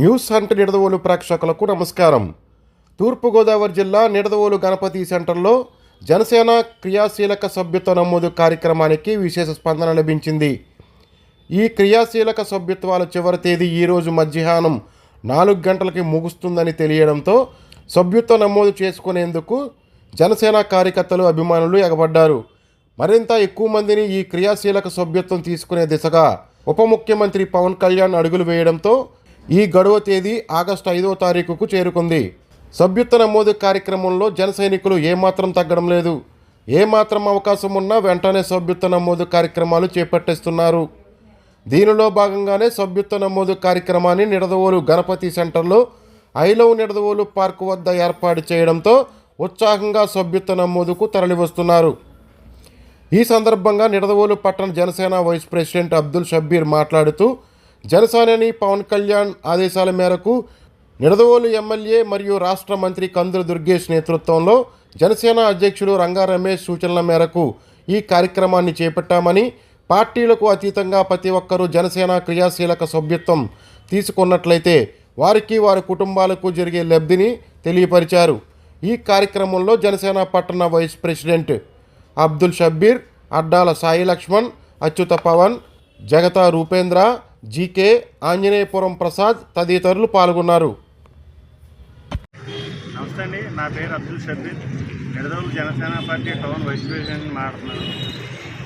News hunt Nidadavolu ప్రేక్షకులకు నమస్కారం. తూర్పుగోదావరి జిల్లా నిడదవోలు గణపతి సెంటర్లో జనసేన క్రియాశీలక సభ్యత్వ నమోదు కార్యక్రమానికి విశేష స్పందన లభించింది. ఈ క్రియాశీలక సభ్యత్వాల చివరి తేదీ ఈరోజు మధ్యాహ్నం నాలుగు గంటలకి ముగుస్తుందని తెలియడంతో సభ్యత్వ నమోదు చేసుకునేందుకు జనసేన కార్యకర్తలు అభిమానులు ఎగబడ్డారు. మరింత ఎక్కువ మందిని ఈ క్రియాశీలక సభ్యత్వం తీసుకునే దిశగా ఉప ముఖ్యమంత్రి పవన్ కళ్యాణ్ అడుగులు వేయడంతో ఈ గడువు తేదీ ఆగస్టు ఐదో తారీఖుకు చేరుకుంది. సభ్యత్వ నమోదు కార్యక్రమంలో జన సైనికులు ఏమాత్రం తగ్గడం లేదు. ఏమాత్రం అవకాశం ఉన్నా వెంటనే సభ్యత్వ నమోదు కార్యక్రమాలు చేపట్టేస్తున్నారు. దీనిలో భాగంగానే సభ్యుత్వ నమోదు కార్యక్రమాన్ని నిడదవోలు గణపతి సెంటర్లో ఐలవ్ నిడదవోలు పార్కు వద్ద ఏర్పాటు చేయడంతో ఉత్సాహంగా సభ్యత్వ నమోదుకు తరలివస్తున్నారు. ఈ సందర్భంగా నిడదవోలు పట్టణ జనసేన వైస్ ప్రెసిడెంట్ అబ్దుల్ షబ్బీర్ మాట్లాడుతూ జనసేనని పవన్ కళ్యాణ్ ఆదేశాల మేరకు నిడదవోలు ఎమ్మెల్యే మరియు రాష్ట్ర మంత్రి కందుల దుర్గేష్ నేతృత్వంలో జనసేన అధ్యక్షుడు రంగా రమేష్ సూచనల మేరకు ఈ కార్యక్రమాన్ని చేపట్టామని పార్టీలకు అతీతంగా ప్రతి ఒక్కరూ జనసేన క్రియాశీలక సభ్యత్వం తీసుకున్నట్లయితే వారికి వారి కుటుంబాలకు జరిగే లబ్ధిని తెలియపరిచారు. ఈ కార్యక్రమంలో జనసేన పట్టణ vice president Abdul Shabbir Addala Sai Lakshman Achyuta Pawan Jagata Rupendra G K Anjaneyapuram Prasad తదితరులు పాల్గొన్నారు. నమస్తే అండి నా పేరు Abdul Shabir Nidadavolu Janasena party town vice president మాట్లాడుతున్నాను.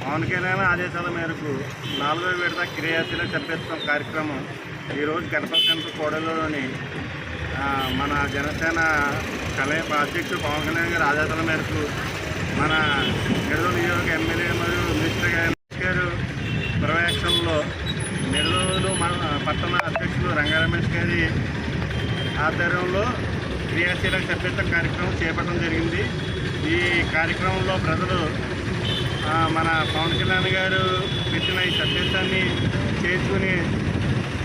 పవన్ కళ్యాణ్ ఆదేశాల మేరకు నాలుగో విడత క్రియాశీల సభ్యత్వం కార్యక్రమం ఈరోజు గణపతి సెంటర్ కోడలోని మన జనసేన కలయ అధ్యక్షుడు పవన్ కళ్యాణ్ గారి ఆదేశాల మేరకు మన నిడదవులు నియోజక ఎమ్మెల్యే మరియు మినిస్టర్ గారు గారు పర్యవేక్షణలో నిడదవులు మన అధ్యక్షులు రంగారమేష్ గారి ఆధ్వర్యంలో క్రియాశీల సభ్యత్వం కార్యక్రమం చేపట్టడం జరిగింది. ఈ కార్యక్రమంలో ప్రజలు మన పవన్ కళ్యాణ్ గారు పెట్టిన ఈ సభ్యత్వాన్ని చేసుకుని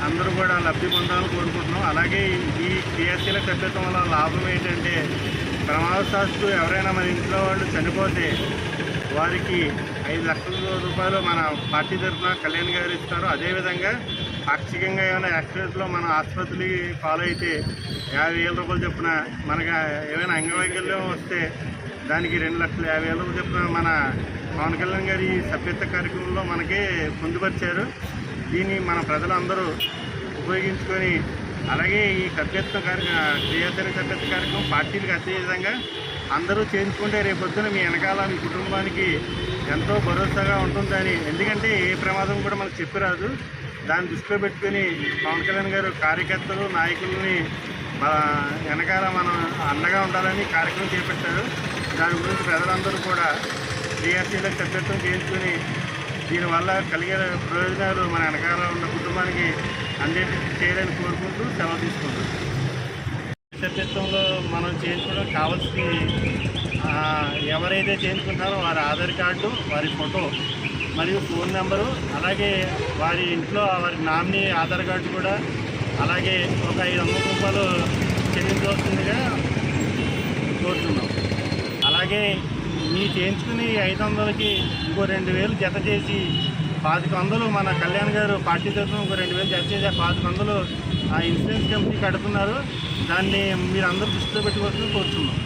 అందరూ కూడా లబ్ధి పొందాలని కోరుకుంటున్నాం. అలాగే ఈ క్రియాశీల సభ్యత్వం వల్ల లాభం ఏంటంటే ప్రమాదశాస్తు ఎవరైనా మన ఇంట్లో వాళ్ళు చనిపోతే వారికి ఐదు లక్షల రూపాయలు మన పార్టీ తరఫున కళ్యాణ్ గారు ఇస్తారు. అదేవిధంగా పాక్షికంగా ఏమైనా యాక్సిడెంట్లో మన ఆసుపత్రికి ఫాలో అయితే యాభై వేల రూపాయలు చొప్పున మనకి ఏమైనా అంగవైకల్యం వస్తే దానికి రెండు లక్షల యాభై వేల రూపాయలు చొప్పున మన పవన్ కళ్యాణ్ గారి సభ్యత్వ కార్యక్రమంలో మనకి పొందుపరిచారు. దీన్ని మన ప్రజలందరూ ఉపయోగించుకొని అలాగే ఈ సభ్యత్వ కార్య క్రియాశీలక సభ్యత్వ కార్యక్రమం పార్టీలకు అతీతంగా అందరూ చేయించుకుంటే రేపొద్దున మీ వెనకాల మీ కుటుంబానికి ఎంతో భరోసాగా ఉంటుందని. ఎందుకంటే ఏ ప్రమాదం కూడా మనకు చెప్పిరాదు. దాన్ని దృష్టిలో పెట్టుకొని పవన్ కళ్యాణ్ గారు కార్యకర్తలు నాయకులని మన వెనకాల మనం అండగా ఉండాలని కార్యక్రమం చేపట్టారు. దాని గురించి ప్రజలందరూ కూడా డిఆర్సీలకు సభ్యత్వం చేయించుకొని దీనివల్ల కలిగే ప్రయోజనాలు మన వెనకాల ఉన్న కుటుంబానికి అందేటి చేయడానికి కోరుకుంటూ సెలవు తీసుకుంటాం మనం చేయించుకోవడం కావాల్సింది ఎవరైతే చేయించుకుంటారో వారి ఆధార్ కార్డు వారి ఫోటో మరియు ఫోన్ నెంబరు అలాగే వారి ఇంట్లో వారి నామినీ ఆధార్ కార్డు కూడా అలాగే ఒక ఐదు వందల రూపాయలు చెల్లించవలసిందిగా కోరుతున్నాం. అలాగే మీ చేయించుకుని ఐదు వందలకి ఇంకో రెండు వేలు జత చేసి పాతిక వందలు మన కళ్యాణ్ గారు పార్టీ తరఫున ఒక రెండు వేలు జత చేసి పాతిక వందలు ఆ ఇన్సూరెన్స్ కంపెనీ కడుతున్నారు. దాన్ని మీరు అందరూ దృష్టిలో పెట్టుకోవాల్సింది కోరుతున్నాం